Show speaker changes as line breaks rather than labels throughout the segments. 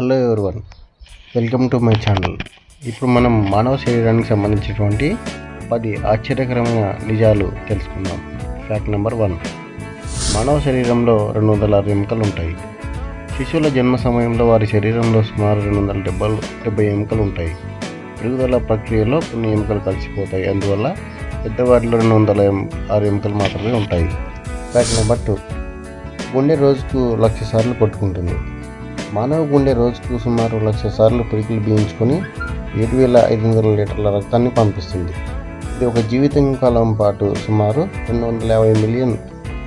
Hello everyone welcome to my channel. ఇప్పుడు మనం మానవ శరీరానికి సంబంధించినటువంటి పది ఆశ్చర్యకరమైన నిజాలు తెలుసుకుందాం. ఫ్యాక్ట్ నెంబర్ వన్ మానవ శరీరంలో రెండు వందల ఆరు ఎముకలు ఉంటాయి. శిశువుల జన్మ సమయంలో వారి శరీరంలో సుమారు రెండు వందల డెబ్బై డెబ్బై ఎముకలు ఉంటాయి. పెరుగుదల ప్రక్రియలో కొన్ని ఎముకలు కలిసిపోతాయి. అందువల్ల పెద్దవారిలో రెండు వందల ఎం- ఆరు ఎముకలు మాత్రమే ఉంటాయి. ఫ్యాక్ట్ నెంబర్ టూ గుండె రోజుకు లక్ష సార్లు కొట్టుకుంటుంది. మానవ గుండె రోజుకు సుమారు లక్ష సార్లు పిడికిలు బీయించుకొని ఏడు వేల ఐదు వందల లీటర్ల రక్తాన్ని పంపిస్తుంది. ఇది ఒక జీవితం కాలం పాటు సుమారు రెండు వందల యాభై మిలియన్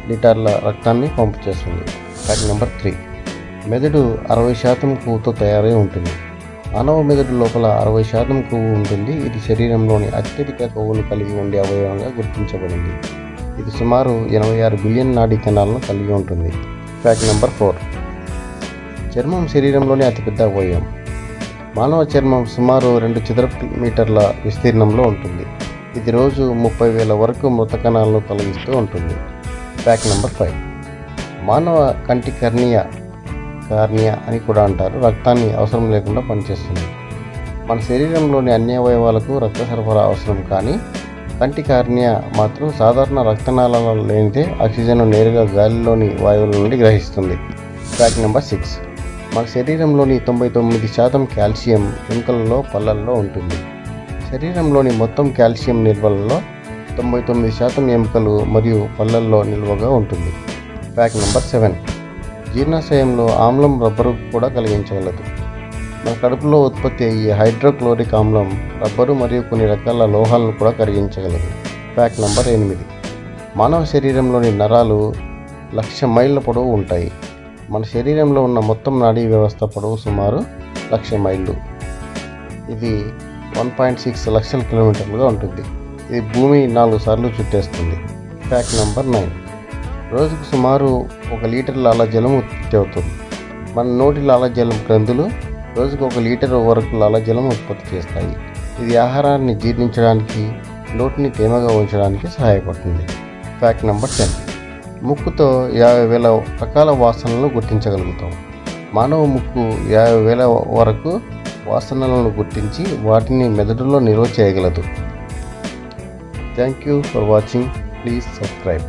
లీటర్ల రక్తాన్ని పంపు చేస్తుంది. ఫ్యాక్ట్ నెంబర్ త్రీ మెదడు అరవై శాతం కొవ్వుతో తయారై ఉంటుంది. మానవ మెదడు లోపల అరవై శాతం కొవ్వు ఉంటుంది. ఇది శరీరంలోని అత్యధిక కొవ్వును కలిగి ఉండే అవయవంగా గుర్తించబడింది. ఇది సుమారు ఎనభై ఆరు బిలియన్ నాడీ కణాలను కలిగి ఉంటుంది. ఫ్యాక్ట్ నెంబర్ ఫోర్ చర్మం శరీరంలోనే అతిపెద్ద అవయవం. మానవ చర్మం సుమారు రెండు చదరపు మీటర్ల విస్తీర్ణంలో ఉంటుంది. ఇది రోజు ముప్పై వేల వరకు మృత కణాలను తొలగిస్తూ ఉంటుంది. ఫ్యాక్ట్ నెంబర్ ఫైవ్ మానవ కంటి కర్నియా కార్నియా అని కూడా అంటారు. రక్తాన్ని అవసరం లేకుండా పనిచేస్తుంది. మన శరీరంలోని అన్ని అవయవాలకు రక్త సరఫరా అవసరం కానీ కంటి కార్నియా మాత్రం సాధారణ రక్తనాళాలు లేనిదే ఆక్సిజన్ నేరుగా గాలిలోని వాయువుల నుండి గ్రహిస్తుంది. ఫ్యాక్ట్ నెంబర్ సిక్స్ మన శరీరంలోని తొంభై తొమ్మిది శాతం కాల్షియం ఎముకలలో పళ్ళల్లో ఉంటుంది. శరీరంలోని మొత్తం కాల్షియం నిల్వలలో తొంభై తొమ్మిది శాతం ఎముకలు మరియు పళ్ళల్లో నిల్వగా ఉంటుంది. ఫ్యాక్ట్ నెంబర్ సెవెన్ జీర్ణాశయంలో ఆమ్లం రబ్బరు కూడా కలిగించగలదు. మన కడుపులో ఉత్పత్తి అయ్యే హైడ్రోక్లోరిక్ ఆమ్లం రబ్బరు మరియు కొన్ని రకాల లోహాలను కూడా కరిగించగలదు. ఫ్యాక్ట్ నెంబర్ ఎనిమిది. మానవ శరీరంలోని నరాలు లక్ష మైళ్ళ పొడవు ఉంటాయి. మన శరీరంలో ఉన్న మొత్తం నాడీ వ్యవస్థ పొడవు సుమారు లక్ష మైళ్ళు. ఇది వన్ పాయింట్ సిక్స్ లక్షల కిలోమీటర్లుగా ఉంటుంది. ఇది భూమి నాలుగు సార్లు చుట్టేస్తుంది. ఫ్యాక్ట్ నెంబర్ నైన్ రోజుకు సుమారు ఒక లీటర్ లాలాజలం ఉత్పత్తి అవుతుంది. మన నోటి లాలాజలం గ్రంథులు రోజుకు ఒక లీటర్ వరకు లాలాజలం ఉత్పత్తి చేస్తాయి. ఇది ఆహారాన్ని జీర్ణించడానికి నోటిని తేమగా ఉంచడానికి సహాయపడుతుంది. ఫ్యాక్ట్ నెంబర్ టెన్ ముక్కుతో యాభై వేల రకాల వాసనలను గుర్తించగలుగుతాం. మానవ ముక్కు యాభై వేల వరకు వాసనలను గుర్తించి వాటిని మెదడులో నిల్వ చేయగలదు. Thank you for watching please subscribe